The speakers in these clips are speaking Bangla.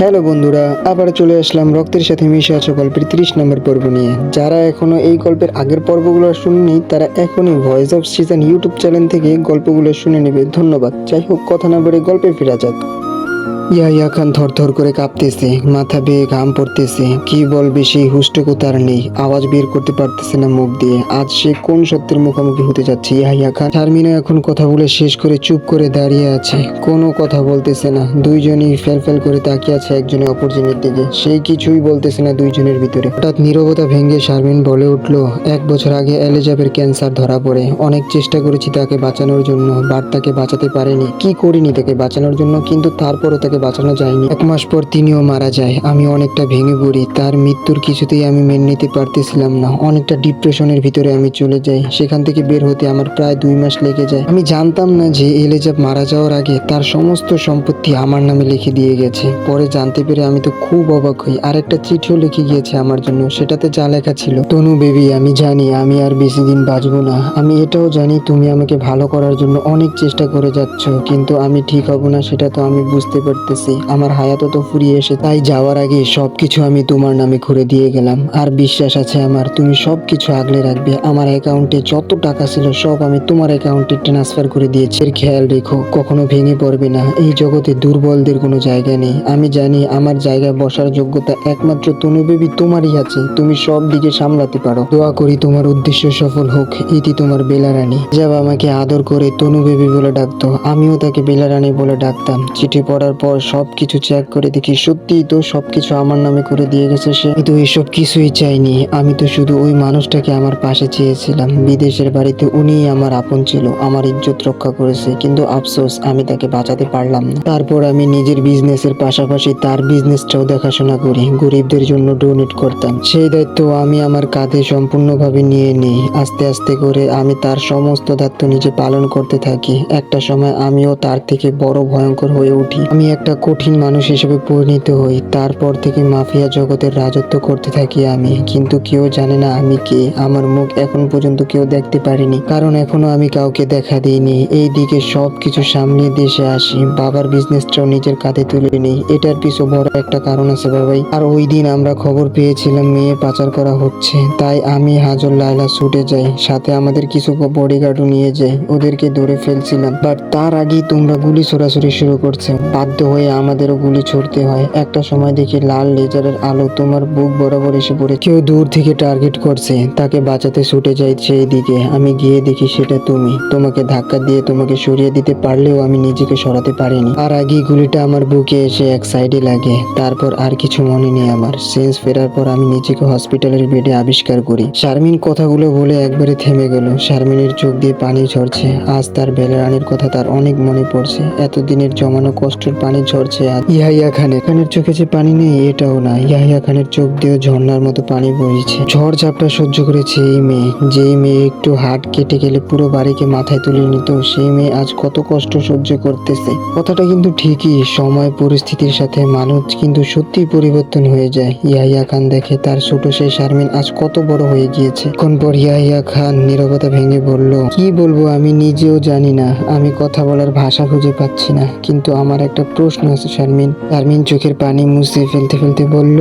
হ্যালো বন্ধুরা, আবার চলে আসলাম রক্তের সাথে মিশে আছো গল্পের তিরিশ নম্বর পর্ব নিয়ে। যারা এখনও এই গল্পের আগের পর্বগুলো শুনেনি, তারা এখনই voice of season YouTube channel থেকে গল্পগুলো শুনে নেবে। ধন্যবাদ। যাই হোক, কথা না বলে গল্পে ফেরা যাক। ইয়াহিয়া খান থরথর করে কাঁপতেছে, মাথা বেয়ে ঘাম পড়তেছে। কি বলবে সেই হুষ্টকু তার নেই, আওয়াজ বের করতে পারতেছে না মুখ দিয়ে। আজ সে কোন সত্যের মুখোমুখি হতে যাচ্ছে? ইয়াহিয়া খান, শারমিনা এখন কথা বলে শেষ করে চুপ করে দাঁড়িয়ে আছে। কোনো কথা বলতেছে না, দুইজনই ফেল ফেল করে তাকিয়ে আছে একজনে অপরজনের দিকে। সেই কিছুই বলতেছে না দুইজনের ভিতরে। হঠাৎ নীরবতা ভেঙে শারমিন বলে উঠল, এক বছর আগে এলিজাবের ক্যান্সার ধরা পড়ে। অনেক চেষ্টা করেছি তাকে বাঁচানোর জন্য, বাট তাকে বাঁচাতে পারেনি। কি করিনি তাকে বাঁচানোর জন্য? কিন্তু তারপরও তাকে বাঁচানো যায়নি। এক মাস পর তিনিও মারা যায়। আমি অনেকটা ভেঙে পড়ি। তার মৃত্যুর কিছুতেই আমি মেনে নিতে পারতেছিলাম না। অনেকটা ডিপ্রেশনের ভিতরে আমি চলে যাই। সেখান থেকে বের হতে আমার প্রায় দুই মাস লেগে যায়। আমি জানতাম না যে এলেজাব মারা যাওয়ার আগে তার সমস্ত সম্পত্তি আমার নামে লিখে দিয়ে গেছে। পরে জানতে পেরে আমি তো খুব অবাক হই। আর একটা চিঠিও লিখে গিয়েছে আমার জন্য। সেটাতে যা লেখা ছিল। তনু বেবি, আমি জানি, আমি আর বেশি দিন বাঁচবো না। আমি এটাও জানি, তুমি আমাকে ভালো করার জন্য অনেক চেষ্টা করে যাচ্ছ। কিন্তু আমি ঠিক হব না, সেটা তো আমি বুঝতে পারতেছি আমার হায়াতও তো ফুরিয়ে এসে তাই যাওয়ার আগে সবকিছু আমি তোমার নামে করে দিয়ে গেলাম। আর বিশ্বাস আছে আমার, তুমি সবকিছু আগলে রাখবে। আমার অ্যাকাউন্টে যত টাকা ছিল সব আমি তোমার অ্যাকাউন্টে ট্রান্সফার করে দিয়েছি। এর খেয়াল রেখো, কখনো ভেঙে পড়বে না। এই জগতে দুর্বলদের কোনো জায়গা নেই। আমি জানি আমার জায়গায় বসার যোগ্যতা একমাত্র তনু বেবি তোমারই আছে। তুমি সব দিকে সামলাতে পারো। দোয়া করি তোমার উদ্দেশ্য সফল হোক। ইতি তোমার বেলা রানী যাব আমাকে আদর করে তনু বেবি বলে ডাকতো। আমিও তাকে বেলা রানী বলে ডাকতাম। চিঠি পড়ার পর সবকিছু চেক করে দেখি, সত্যিই তো সবকিছু আমার নামে করে দিয়ে গেছে সে। কিন্তু এসব কিছুই চাইনি। আমি তো শুধু ওই মানুষটাকে আমার পাশে চেয়েছিলাম। বিদেশের বাড়িতে উনিই আমার আপন ছিল, আমার ইজ্জত রক্ষা করেছে। কিন্তু আফসোস, আমি তাকে বাঁচাতে পারলাম না। তারপর আমি নিজের বিজনেসের পাশাপাশি তার বিজনেসটাও দেখাশোনা করি। গরিবদের জন্য ডোনেট করতাম। সেই দায়িত্ব আমি আমার কাঁধে সম্পূর্ণভাবে নিয়ে নিই। আস্তে আস্তে করে আমি তার সমস্ত দায়িত্ব নিজে পালন করতে থাকি। একটা সময় আমিও তার থেকে বড় ভয়ঙ্কর হয়ে উঠি। আমি একটা কঠিন মানুষ হিসেবে পরিণত হই, তারপর থেকে মাফিয়া জগতের রাজত্ব করতে থাকি আমি। কিন্তু কেউ জানে না আমি কে। আমার মুখ এখন পর্যন্ত কেউ দেখতে পারিনি। কারণ এখনও আমি কাউকে দেখা দিইনি। এই দিকে সব কিছু সামলিয়ে দেশে আসি। বাবার বিজনেসটাও নিজের কাঁধে তুলে নিই। এটার পিছু বড় একটা কারণ আছে বাবাই। আর ওই দিন আমরা খবর পেয়েছিলাম, মেয়ে পাচার করা হচ্ছে। তাই আমি হাজর লাইলা ছুটে যাই। সাথে আমাদের কিছু বডিগার্ডও নিয়ে যাই। ওদেরকে ধরে ফেলছিলাম। বাট তার আগেই তোমরা গুলি ছোড়াছুড়ি শুরু করছে। বাধ্য হয়ে আমাদেরও গুলি ছুড়তে হয়। একটা সময় দেখি লাল লেজারের আলো তোমার বুক বরাবর এসে পড়ে। কেউ দূর থেকে টার্গেট করছে, তাকে বাঁচাতে ছুটে যাই সেই দিকে। আমি গিয়ে দেখি সেটা তুমি। তোমাকে ধাক্কা দিয়ে তোমাকে সরিয়ে দিতে পারলেও আমি নিজেকে সরাতে পারিনি। আর আগে গুলিটা আমার বুকে এসে এক সাইডে লাগে। তারপর আর কিছু মনে নেই আমার। সেন্স ফেরার পর আমি নিজেকে হসপিটালের বেডে আবিষ্কার করি। শারমিন কথাগুলো বলে একবারে থেমে গেল। শারমিনের চোখ দিয়ে পানি ঝরছে। আজ তার বেলারানির কথা তার অনেক মনে পড়ছে। এতদিনের জমানো কষ্টের পানি ঝরছে আজ ইয়াহিয়া খানের খানের চোখে যে পানি নেই, এটাও না। ইয়াহিয়া খানের চোখ দিয়েও ঝর্ণার মতো পানি বইছে। ঝড় ঝাপটা সহ্য করেছে এই মেয়ে। যেই মেয়ে একটু হাট কেটে গেলে পুরো বাড়িকে মাথায় তুলে নিত, সেই মেয়ে আজ কত কষ্ট সহ্য করতেছে। কথাটা কিন্তু ঠিকই, সময়, পরিস্থিতির সাথে মানুষ কিন্তু সত্যি পরিবর্তন হয়ে যায়। ইয়াহিয়া খান দেখে তার ছোট সেই শারমিন আজ কত বড় হয়ে গিয়েছে। কোন পর ইয়াহিয়া খান নীরবতা ভেঙে বলল, কি বলব আমি নিজেও জানি না। আমি কথা বলার ভাষা খুঁজে পাচ্ছি না। কিন্তু আমার একটা প্রশ্ন আছে শারমিন। শারমিন চোখের পানি মুছে ফেলতে ফেলতে বলল,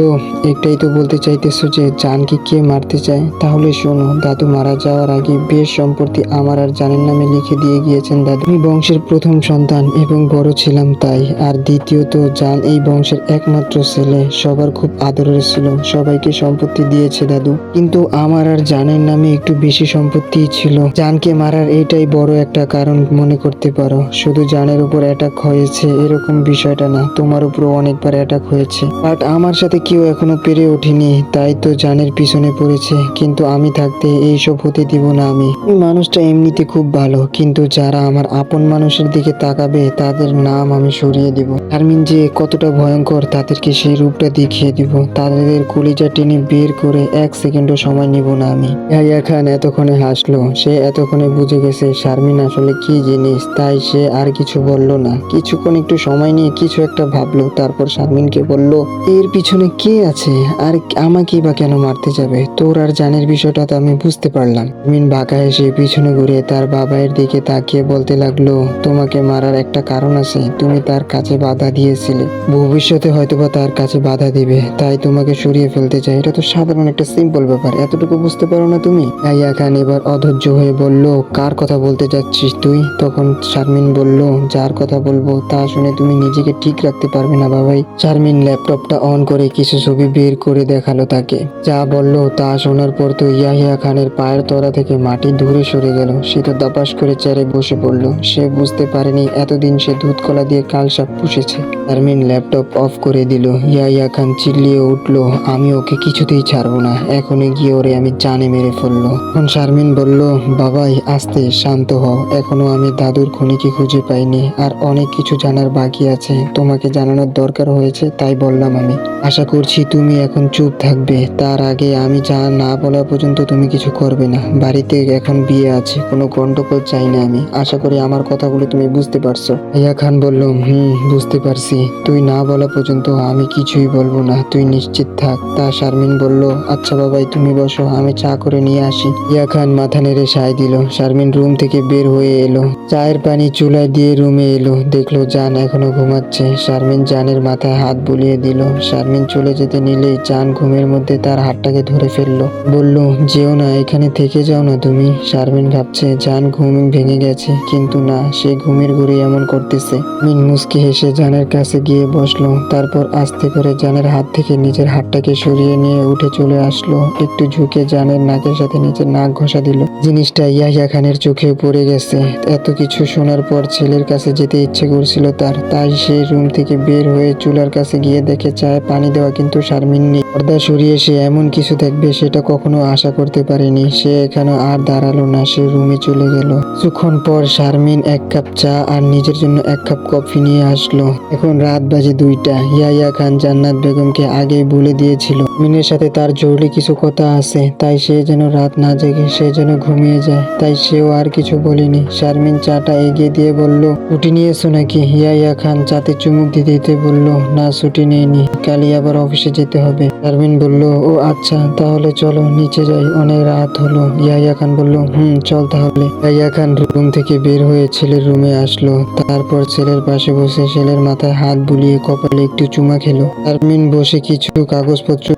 একটাই তো বলতে চাইতেছো যে জানকে কে মারতে চায়? তাহলে শোনো, দাদু মারা যাওয়ার আগে বেশ সম্পত্তি আমার আর জানের নামে লিখে দিয়ে গিয়েছেন দাদু। আমি বংশের প্রথম সন্তান এবং বড় ছিলাম তাই, আর দ্বিতীয়ত জান এই বংশের একমাত্র ছেলে, সবার খুব আদরের ছিল, সবাইকে সম্পত্তি দিয়েছে দাদু। কিন্তু আমার আর জানের নামে একটু বেশি সম্পত্তি ছিল। জানকে মারার এটাই বড় একটা কারণ মনে করতে পারো, শুধু জানের উপর অ্যাটাক হয়েছে, এরকম বিষয়টা না, তোমার উপর অনেকবার অ্যাটাক হয়েছে। বাট আমার সাথে কেউ এখনও পেরে ওঠেনি, তাই তো জানের পিছনে পড়েছে, কিন্তু আমি থাকতে এইসব হতে দিব না আমি। মানুষটা এমনিতে খুব ভালো, কিন্তু যারা আমার আপন মানুষের দিকে তাকাবে, তাদের নাম আমি সরিয়ে দিব। শারমিন যে কতটা ভয়ঙ্কর, তাদেরকে সেই রূপটা দেখিয়ে দিব। তাদের কলিজা টেনে বের করে এক সেকেন্ডও সময় নিব না আমি। ইয়াহিয়া খান এতক্ষণে হাসলো, সে এতক্ষণে বুঝে গেছে শারমিন আসলে কি জিনিস, তাই সে আর কিছু বলল না। কিছুক্ষণ একটু সময় নিয়ে কিছু একটা ভাবলো, তারপর শারমিনকে বলল, এর পিছনে কে আছে? আর আমাকেই বা কেন মারতে যাবে? তোর আর জানের বিষয়টা তো আমি বুঝতে পারলাম। শারমিন বাঁকা এসে পিছনে ঘুরে তার বাবার দিকে তাকিয়ে বলতে লাগল, তোমাকে মারার একটা কারণ আছে, তুমি তার কাছে বাধা দিয়েছিলে। ভবিষ্যতে হয়তোবা তার কাছে বাধা দিবে, তাই তোমাকে সরিয়ে ফেলতে চাই। এটা তো সাধারণ একটা সিম্পল ব্যাপার, এতটুকু বুঝতে পারো না তুমি? আইয়া খান এবার অধৈর্য হয়ে বলল, কার কথা বলতে যাচ্ছিস তুই? তখন শারমিন বলল, যার কথা বলব তা শুনে তুমি নিজেকে ঠিক রাখতে পারবে না বাবাই। শারমিন ল্যাপটপটা অন করে কিছু ছবি বের করে দেখাল তাকে। যা বলল তা শোনার পর তো ইয়াহিয়া খানের পায়ের তলা থেকে মাটি দূরে সরে গেল। সে তো দাপাস করে চেয়ারে বসে পড়ল। সে বুঝতে পারেনি এতদিন সে দুধ কলা দিয়ে কাল সাপ পুষেছে। চারমিন ল্যাপটপ অফ করে দিল। ইয়াহিয়া খান চিল্লিয়ে উঠল, আমি ওকে কিছুতেই ছাড়বো না। এখনই গিয়ে ওরে আমি জানে মেরে ফেলল তখন শারমিন বলল, বাবাই, আস্তে, শান্ত হও। এখনও আমি দাদুর খনিকে খুঁজে পাইনি। আর অনেক কিছু জানার বাকি আছে। তোমাকে জানানোর দরকার হয়েছে, তাই বললাম আমি। আশা করছি তুমি এখন চুপ থাকবে। তার আগে আমি যা না বলা পর্যন্ত তুমি কিছু করবে না। বাড়িতে এখন বিয়ে আছে, কোনো গন্ডগোল চাই না আমি। আশা করি আমার কথাগুলো তুমি বুঝতে পারছ। ইয়া খান বলল, হুম, বুঝতে পারছি। তুই না বলা পর্যন্ত আমি কিছুই বলব না। তুই নিশ্চিত থাক। তা শারমিন বলল আচ্ছা বাবাই, তুমি বসো, আমি চা করে নিয়ে আসি। ইয়া খান মাথা নেড়ে সায় দিল। শারমিন রুম থেকে বের হয়ে এলো। চায়ের পানি চুলায় দিয়ে রুমে এলো। দেখল জান এখনও ঘুমাচ্ছে। শারমিন জানের মাথায় হাত বুলিয়ে দিল। শারমিন চলে যেতে নিলেই জান ঘুমের মধ্যে তার হাতটাকে ধরে ফেলল। বলল, যেও না, এখানে থেকে যাও না তুমি। শারমিন ভাবছে, জান ঘুম ভেঙে গেছে, কিন্তু না, সে ঘুমের ঘুরে এমন করতেছে। মিন মুসকি হেসে জানের কাছে গিয়ে বসল। তারপর আস্তে করে জানের হাত থেকে নিজের হাতটাকে সরিয়ে নিয়ে উঠে চলে আসলো। একটু ঝুঁকে জানের নাকের সাথে নিজের নাক ঘষা দিল। জিনিসটা ইয়াহিয়া খানের চোখে পড়ে গেছে। এত কিছু শোনার পর ছেলের কাছে যেতে ইচ্ছে করছিল তার। তাই সে রুম থেকে বের হয়ে চুলার কাছে গিয়ে দেখে চায় পানি দেওয়া কিন্তু শারমিন নেই। পর্দা সরিয়ে সে এমন কিছু দেখবে সেটা কখনো আশা করতে পারেনি। সে এখানে আর দাঁড়াল না, সে রুমে চলে গেল। কিছুক্ষণ পর শারমিন এক কাপ চা আর নিজের জন্য এক কাপ কফি নিয়ে আসলো। এখন রাত বাজে দুইটা। ইয়াইয়া খান জান্নাত বেগমকে আগেই বলে দিয়েছিল মিনের সাথে তার জরুরি কিছু কথা আছে। তাই সে যেন রাত না জেগে, সে যেন ঘুমিয়ে যায়। তাই সেও আর কিছু বলেনি। শারমিন চাটা এগিয়ে দিয়ে বলল ছুটি নিয়েছো নাকি? ইয়াইয়া খান চাতে চুমুক দিতে দিতে বলল, না, ছুটি নেইনি। কালই আবার অফিসে যেতে হবে। শারমিন বলল, ও আচ্ছা তাহলে চলো, নিচে যাই। অনেক রাত হলো। ইয়াইয়া খান বলল, হুম, চল তাহলে। ইয়াইয়া খান রুম থেকে বের হয়ে ছেলের রুমে আসলো। তারপর ছেলের পাশে বসে ছেলের মাথায় হাত বুলিয়ে কপালে একটু চুমা খেলো। শারমিন বসে কিছু কাগজপত্র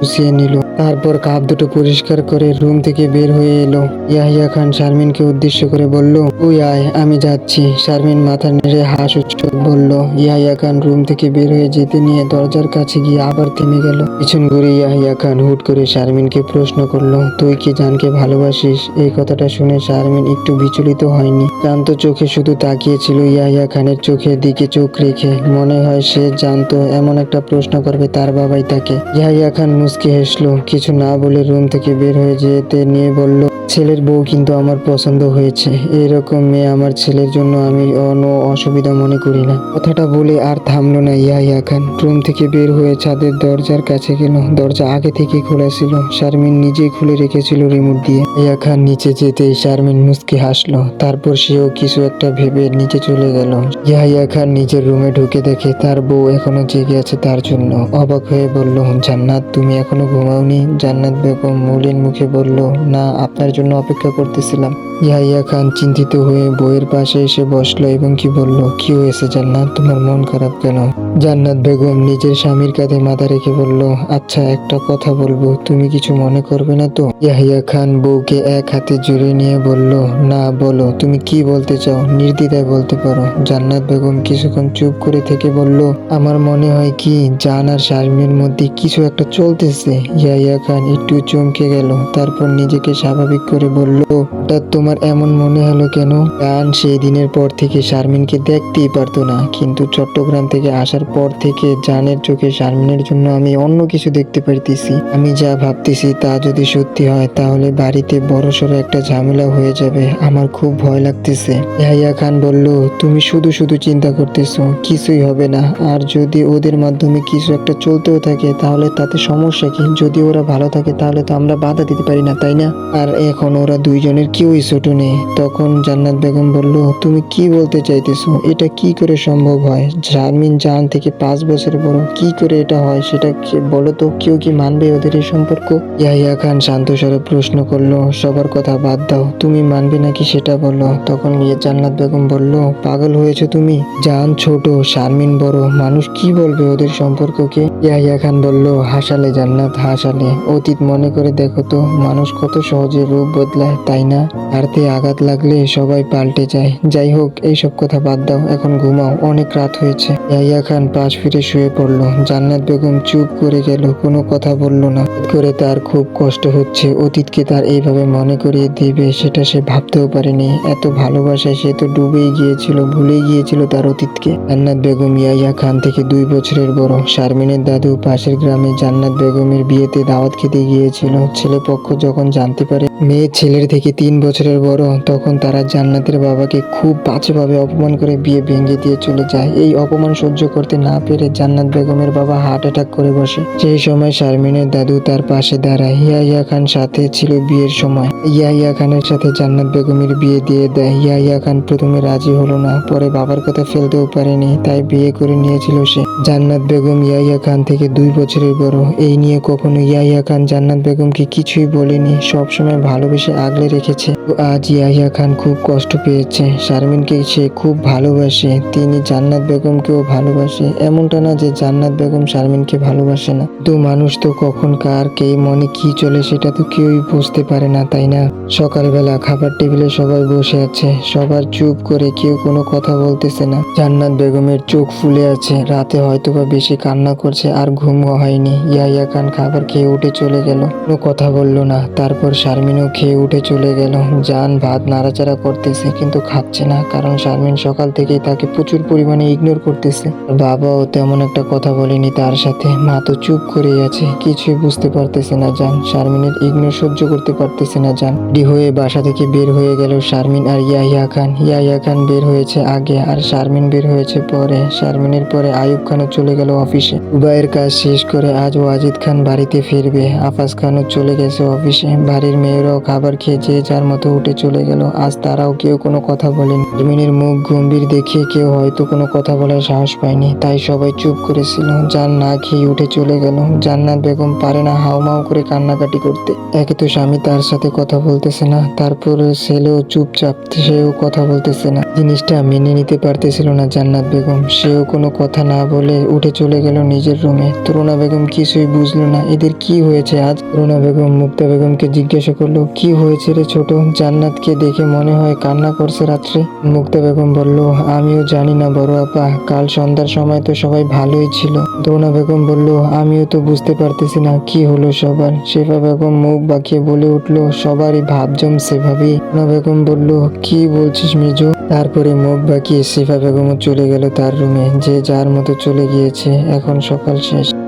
গুছিয়ে নিল। তারপর কাপ দুটো পরিষ্কার করে রুম থেকে বের হয়ে এলো। ইয়াহিয়া খান শারমিনকে উদ্দেশ্য করে বলল, ওই আয়, আমি যাচ্ছি। শারমিন মাথা নেড়ে হাস উচ্চক বলল। ইয়াহিয়া খান রুম থেকে বের হয়ে যেতে নিয়ে দরজার কাছে গিয়ে আবার থেমে গেল। পিছন ঘুরে ইয়াহিয়া খান হুট করে শারমিনকে প্রশ্ন করল, তুই কি জানকে ভালোবাসিস? এই কথাটা শুনে শারমিন একটু বিচলিত হয়নি। জান্ত চোখে শুধু তাকিয়েছিল ইয়াহিয়া খানের চোখের দিকে চোখ রেখে। মনে হয় সে জানতো, এমন একটা প্রশ্ন করবে তার বাবাই তাকে। ইয়াহিয়া খান মুচকি হেসলো। কিছু না বলে রুম থেকে বের হয়ে যেতে নিয়ে বলল, ছেলের বউ কিন্তু আমার পছন্দ হয়েছে। এরকম মেয়ে আমার ছেলের জন্য আমি কোনো অসুবিধা মনে করি না। কথাটা বলে আর থামলো না ইয়াহিয়া খান। রুম থেকে বের হয়ে ছাদের দরজার কাছে গেল। দরজা আগে থেকে খোলা ছিল। শারমিন নিজেই খুলে রেখেছিল রিমোট দিয়ে। ইয়া খান নিচে যেতেই শারমিন মুচকি হাসলো। তারপর সেও কিছু একটা ভেবে নিচে চলে গেল। ইয়াহিয়া খান নিজের রুমে ঢুকে দেখে তার বউ এখনও জেগে আছে তার জন্য। অবাক হয়ে বলল, জান্নাত, তুমি এখনও ঘুমাওনি। জান্নাত বেগম মলিন মুখে বলল, না, আপনার জন্য অপেক্ষা করতেছিলাম। ইয়াহিয়া খান চিন্তিত হয়ে বইয়ের পাশে এসে বসল এবং কি বলল, কি হয়েছে জান্নাত? তোমার মন খারাপ কেন? জান্নাত বেগম নিজের স্বামীর কাঁধে মাথা রেখে বলল আচ্ছা একটা কথা বলব, তুমি কিছু মনে করবে না তো? ইয়াহিয়া খান বউকে এক হাতে জুড়ে নিয়ে বলল, না, বলো, তুমি কি বলতে চাও? নির্দ্বিধায় বলতে পারো। জান্নাত বেগম কিছুক্ষণ চুপ করে থেকে বলল, আমার মনে হয় কি, জান আর শারমিনের মধ্যে কিছু একটা চলতেছে। ইয়াহিয়া খান একটু চমকে গেল, তারপর নিজেকে স্বাভাবিক করে বলল হঠাৎ তোমার এমন মনে হলো কেন? জান সেই দিনের পর থেকে শারমিনকে দেখতেই পারতো না, কিন্তু চট্টগ্রাম থেকে আসার পর থেকে জানের চোখে শারমিনের জন্য আমি অন্য কিছু দেখতে পারতেছি। আমি যা ভাবতেছি তা যদি সত্যি হয়, তাহলে বাড়িতে বড়সড় একটা ঝামেলা হয়ে যাবে। আমার খুব ভয় লাগতেছে। ইয়াহিয়া খান বলল, তুমি শুধু শুধু চিন্তা করতেছো, কিছুই হবে না। আর যদি ওদের মাধ্যমে কিছু একটা চলতেও থাকে, তাহলে তাতে সমস্যা কি? যদি ওরা ভালো থাকে, তাহলে তো আমরা বাধা দিতে পারি না, তাই না? আর এখন ওরা দুইজনের কেউই ছোট নেই। তখন জান্নাত বেগম বলল, তুমি কি বলতে চাইতেছো? এটা কি করে সম্ভব হয়? শারমিন জান থেকে পাঁচ বছর বড়। কি করে এটা হয় সেটা বলো তো? কেউ কি মানবে ওদের এই সম্পর্ক? ইয়াহিয়া খান শান্ত স্বরে প্রশ্ন করল, সবার কথা বাদ দাও। তুমি মানবে নাকি সেটা বলো? তখন জান্নাত বেগম বলল, পাগল হয়েছে তুমি? জান ছোট, শারমিন বড়। মানুষ কি বলবে ওদের সম্পর্ককে? ইয়াহিয়া খান বলল হাসালে জান্নাত, হাসালে। অতীত মনে করে দেখো তো, মানুষ কত সহজে রূপ বদলায়, তাই না? আরতে আঘাত লাগলে সবাই পাল্টে যায়। যাই হোক, এইসব কথা বাদ দাও, এখন ঘুমাও, অনেক রাত হয়েছে। ইয়াহিয়া খান পাশ ফিরে শুয়ে পড়ল। জান্নাত বেগম চুপ করে গেল, কোনো কথা বলল না। করে তার খুব কষ্ট হচ্ছে। অতীতকে তার এইভাবে মনে করিয়ে দেবে, সেটা সে ভাবতেও পারেনি। এত ভালোবাসায় সে তো ডুবেই গিয়েছিল, ভুলেই গিয়েছিল তার অতীতকে। জান্নাত বেগম ইয়াহিয়া খান থেকে দুই বছরের বড়। শারমিনের দাদু পাশের গ্রামে জান্নাত বেগমের বিয়েতে দাওয়াত খেতে গিয়েছিল। ছেলে পক্ষ যখন জানতে পারে মেয়ে ছেলের থেকে তিন বছরের বড়, তখন তারা জান্নাতের বাবাকে খুব বাজেভাবে অপমান করে বিয়ে ভেঙে দিয়ে চলে যায়। এই অপমান সহ্য করতে না পেরে জান্নাত বেগমের বাবা হার্ট অ্যাটাক করে বসে। সেই সময় শারমিনের দাদু তার পাশে দাঁড়ায়। ইয়াহিয়া খান সাথে ছিল বিয়ের সময়। ইয়াহিয়া খানের সাথে জান্নাত বেগমের বিয়ে দিয়ে দেয়। ইয়াহিয়া খান প্রথমে রাজি হলো না, পরে বাবার কথা ফেলতেও পারেনি, তাই বিয়ে করে নিয়েছিল সে। জান্নাত বেগম ইয়াহিয়া খান থেকে দুই বছরের বড়। এই নিয়ে কখনো ইয়াহিয়া খান জান্নাত বেগমকে কিছুই বলেনি, সবসময় ভালোবেসে আগলে রেখেছে। আজ ইয়াহিয়া খান খুব কষ্ট পেয়েছে। শারমিনকে সে খুব ভালোবাসে। তিনি জান্নাত বেগমকেও ভালোবাসে। এমনটা না যে জান্নাত বেগম শারমিনকে ভালোবাসে না। তো মানুষ তো কখন কার, কে, মনে কি চলে সেটা তো কেউই বুঝতে পারে না, তাই না? সকালবেলা খাবার টেবিলে সবাই বসে আছে। সবার চুপ করে কেউ কোনো কথা বলতেছে না। জান্নাত বেগমের চোখ ফুলে আছে। রাতে হয়তোবা বেশি কান্না করছে আর ঘুমও হয়নি। ইয়াহিয়া খান খাবার খেয়ে উঠে চলে গেল। কোনো কথা বলল না। তারপর শারমিনও খেয়ে উঠে চলে গেল। জান, ভাত নাড়াচাড়া করতেছে, কিন্তু খাচ্ছে না, কারণ শারমিন সকাল থেকেই তাকে প্রচুর পরিমাণে ইগনোর করতেছে। বাবাও তেমন একটা কথা বলেনি তার সাথে। মা তো চুপ করে আছে, কিছুই বুঝতে পারতেছে না জান। শারমিনের ইগনোর সহ্য করতে পারতেছে না জান। ডি হয়ে বাসা থেকে বের হয়ে গেল শারমিন আর ইয়াহিয়া খান। ইয়াহিয়া খান বের হয়েছে আগে আর শারমিন বের হয়েছে পরে। শারমিনের পরে আয়ুব খানও চলে গেল অফিসে। উবাইয়ের কাজ শেষ করে আজ ওয়াজিদ খান বাড়িতে ফিরবে। আফাজ খানও চলে গেছে অফিসে। বাড়ির মেয়েরাও খাবার খেয়ে যে যার মতো উঠে চলে গেল। আজ তারাও কেউ কোনো কথা বলেনি। শারমিনের মুখ গম্ভীর দেখে কেউ হয়তো কোনো কথা বলার সাহস পায়নি। তাই সবাই চুপ করেছিল। যান না খেয়ে উঠে চলে গেল। জান্নাত বেগম পারে না হাউমাউ করে কান্নাকাটি করতে। একে তো স্বামী তার সাথে কথা বলতেছে না। তারপরে ছেলেও চুপচাপ, সেও কথা বলতেছে না। জিনিসটা মেনে নিতে পারতেছিল না জান্নাত বেগম। সেও কোনো কথা না বলে উঠে চলে গেল নিজের রুমে। তরুণা বেগম কিছুই বুঝলো না, এদের কি হয়েছে আজ? তরুণা বেগম, মুক্তা বেগমকে জিজ্ঞাসা করল, কি হয়েছে রে ছোট? জান্নাতকে দেখে মনে হয় কান্না করছে রাত্রে। মুক্তা বেগম বলল, আমিও জানি না বড় আপা, কাল সন্ধ্যার সময় তো সবাই ভালোই ছিল। তরুণা বেগম বলল, আমিও তো বুঝতে পারতেছি না, কি হলো সবার? শেফা বেগম মুখ বাঁকিয়ে বলে উঠল, সবারই ভাব জমছে ভাবি। তরুণা বেগম বলল, কি বলছিস মিজু? তারপরে মুখ বাঁকিয়ে শেফা বেগমও চলে গেল তার রুমে, যে যার মতো চলে গিয়েছে, এখন সকাল শেষ।